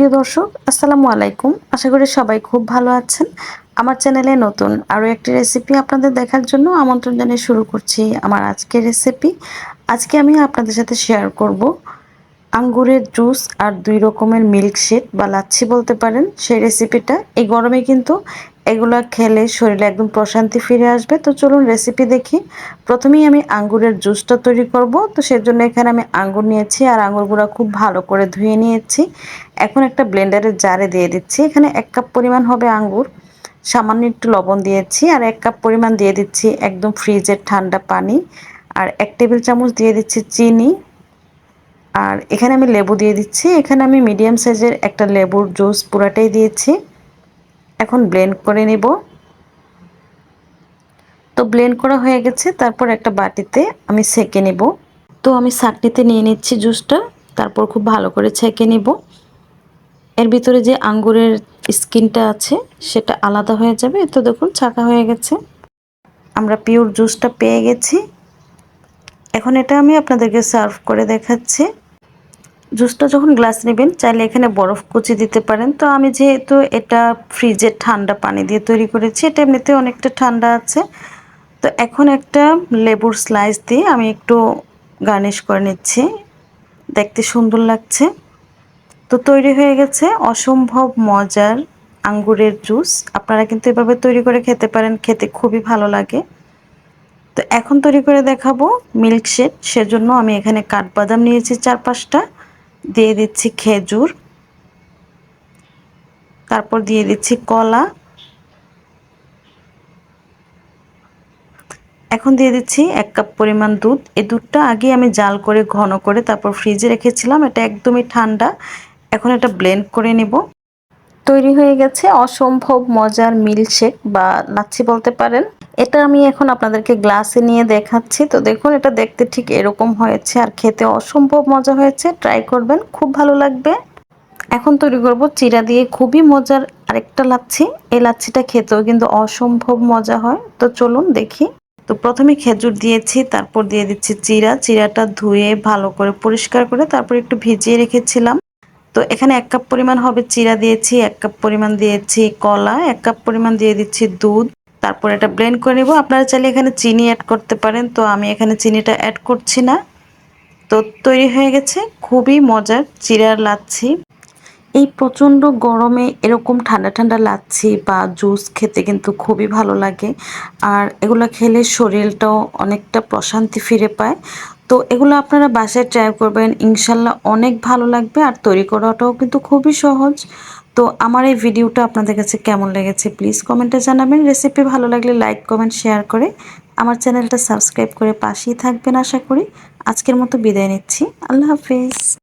প্রিয় দর্শক, আসসালামু আলাইকুম। আশা করি সবাই খুব ভালো আছেন। আমার চ্যানেলে নতুন আরও একটি রেসিপি আপনাদের দেখার জন্য আমন্ত্রণ জানিয়ে শুরু করছি আমার আজকের রেসিপি। আজকে আমি আপনাদের সাথে শেয়ার করব আঙ্গুরের জুস আর দুই রকমের মিল্কশেক বা লাচ্ছি বলতে পারেন, সেই রেসিপিটা এই গরমে কিন্তু এগুলো খেলে শরীরে একদম প্রশান্তি ফিরে আসবে। তো চলুন রেসিপি দেখি। প্রথমেই আমি আঙ্গুরের জুসটা তৈরি করব। তো সেজন্য এখানে আমি আঙ্গুর নিয়েছি আর আঙ্গুরগুলো খুব ভালো করে ধুয়ে নিয়েছি। এখন একটা ব্লেন্ডারের জারে দিয়ে দিচ্ছি। এখানে এক কাপ পরিমাণ হবে আঙ্গুর। সামান্য একটু লবণ দিয়েছি আর এক কাপ পরিমাণ দিয়ে দিচ্ছি একদম ফ্রিজের ঠান্ডা পানি। আর এক টেবিল চামচ দিয়ে দিচ্ছি চিনি। আর এখানে আমি লেবু দিয়ে দিচ্ছি। এখানে আমি মিডিয়াম সাইজের একটা লেবুর জুস পুরাটাই দিয়েছি। এখন ব্লেন্ড করে নিব। তো ব্লেন্ড করা হয়ে গেছে। তারপর একটা বাটিতে আমি সেকে নেব। তো আমি সাকনিতে নিয়ে নিচ্ছি জুসটা। তারপর খুব ভালো করে ছেঁকে নেব। এর ভিতরে যে আঙ্গুরের স্কিনটা আছে, সেটা আলাদা হয়ে যাবে। তো দেখুন, ছাকা হয়ে গেছে। আমরা পিওর জুসটা পেয়ে গেছি। এখন এটা আমি আপনাদেরকে সার্ভ করে দেখাচ্ছি। জুসটা যখন গ্লাস নেবেন, চাইলে এখানে বরফ কুচি দিতে পারেন। তো আমি যেহেতু এটা ফ্রিজের ঠান্ডা পানি দিয়ে তৈরি করেছি, এটা এমনিতে অনেকটা ঠান্ডা আছে। তো এখন একটা লেবুর স্লাইস দিয়ে আমি একটু গার্নিশ করে নিচ্ছি। দেখতে সুন্দর লাগছে। তো তৈরি হয়ে গেছে অসম্ভব মজার আঙ্গুরের জুস। আপনারা কিন্তু এভাবে তৈরি করে খেতে পারেন, খেতে খুবই ভালো লাগে। তো এখন তৈরি করে দেখাবো মিল্কশেক সেজন্য আমি এখানে কাঠবাদাম নিয়েছি চার পাঁচটা দিয়ে দিচ্ছি খেজুর, তারপর দিয়ে দিচ্ছি কলা, এখন দিয়ে দিচ্ছি এক কাপ পরিমাণ দুধ। এই দুধটা আগে আমি জাল করে, ঘন করে তারপর ফ্রিজে রেখেছিলাম, এটা একদমই ঠান্ডা। এখন এটা ব্লেন্ড করে নেব। তৈরি হয়ে গেছে অসম্ভব মজার মিল্কশেক বা লাচ্ছি বলতে পারেন। এটা আমি এখন আপনাদেরকে গ্লাসে নিয়ে দেখাচ্ছি। তো দেখুন, এটা দেখতে ঠিক এরকম হয়েছে আর খেতে অসম্ভব মজা হয়েছে। ট্রাই করবেন, খুব ভালো লাগবে। এখন তৈরি করব চিরা দিয়ে খুবই মজার আরেকটা লাচ্ছি। এই লাচ্ছিটা খেতেও কিন্তু অসম্ভব মজা হয়। তো চলুন দেখি। তো প্রথমে খেজুর দিয়েছি, তারপর দিয়ে দিচ্ছি চিরা। চিরাটা ধুয়ে ভালো করে পরিষ্কার করে তারপর একটু ভিজিয়ে রেখেছিলাম। তো এখানে এক কাপ পরিমাণ হবে চিরা দিয়েছি, এক কাপ পরিমাণ দিয়েছি কলা, এক কাপ পরিমাণ দিয়ে দিচ্ছি দুধ। তারপর এটা ব্লেন্ড করে নেব। আপনারা চাইলে এখানে চিনি অ্যাড করতে পারেন। তো আমি এখানে চিনিটা অ্যাড করছি না। তো তৈরি হয়ে গেছে। খুবই মজার চিরার লাচ্ছি। এই প্রচণ্ড গরমে এরকম ঠান্ডা ঠান্ডা লাচ্ছি বা জুস খেতে কিন্তু খুবই ভালো লাগে। আর এগুলো খেলে শরীরটাও অনেকটা প্রশান্তি ফিরে পায়। তো এগুলো আপনারা বাসায় ট্রাই করবেন। ইনশাল্লাহ অনেক ভালো লাগবে। আর তৈরি করাটাও কিন্তু খুবই সহজ। তো আমার এই ভিডিওটা আপনাদের কাছে কেমন লেগেছে প্লিজ কমেন্টে জানাবেন। রেসিপি ভালো লাগলে লাইক কমেন্ট শেয়ার করে আমার চ্যানেলটা সাবস্ক্রাইব করে পাশেই থাকবেন আশা করি। আজকের মতো বিদায় নিচ্ছি। আল্লাহ হাফিজ।